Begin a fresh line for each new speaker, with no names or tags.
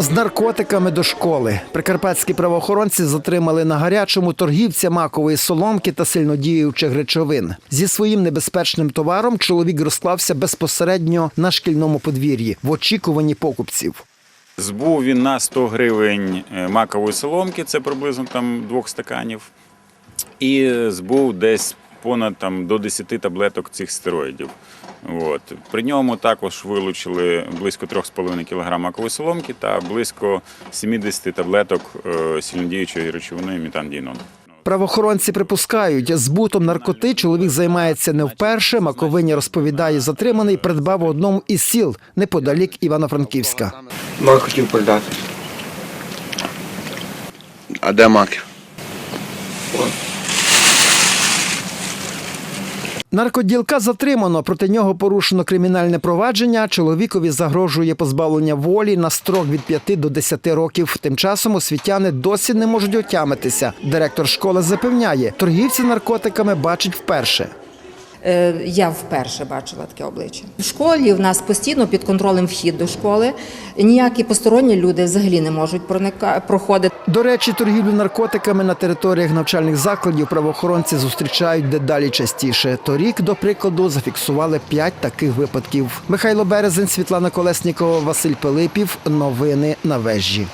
З наркотиками до школи прикарпатські правоохоронці затримали на гарячому торгівця макової соломки та сильнодіючих речовин. Зі своїм небезпечним товаром чоловік розклався безпосередньо на шкільному подвір'ї в очікуванні покупців.
Збув він на 100 гривень е, макової соломки, це приблизно там двох стаканів. І збув десь понад там, до 10 таблеток цих стероїдів. От. При ньому також вилучили близько 3,5 кг макової соломки та близько 70 таблеток е, сильнодіючої речовини метандійнон.
Правоохоронці припускають, збутом наркоти чоловік займається не вперше. Маковиня розповідає, затриманий придбав у одному із сіл неподалік Івано-Франківська.
Мак хотів продати.
А де маки?
Наркоділка затримано. Проти нього порушено кримінальне провадження. Чоловікові загрожує позбавлення волі на строк від 5 до 10 років. Тим часом освітяни досі не можуть отямитися. Директор школи запевняє, торгівці наркотиками бачить вперше.
Е, Я вперше бачила таке обличчя. В школі в нас постійно під контролем вхід до школи. Ніякі посторонні люди взагалі не можуть проника- проходити.
До речі, торгівлю наркотиками на територіях навчальних закладів правоохоронці зустрічають дедалі частіше. Торік, до прикладу, зафіксували п'ять таких випадків. Михайло Березень, Світлана Колеснікова, Василь Пилипів. Новини на вежі.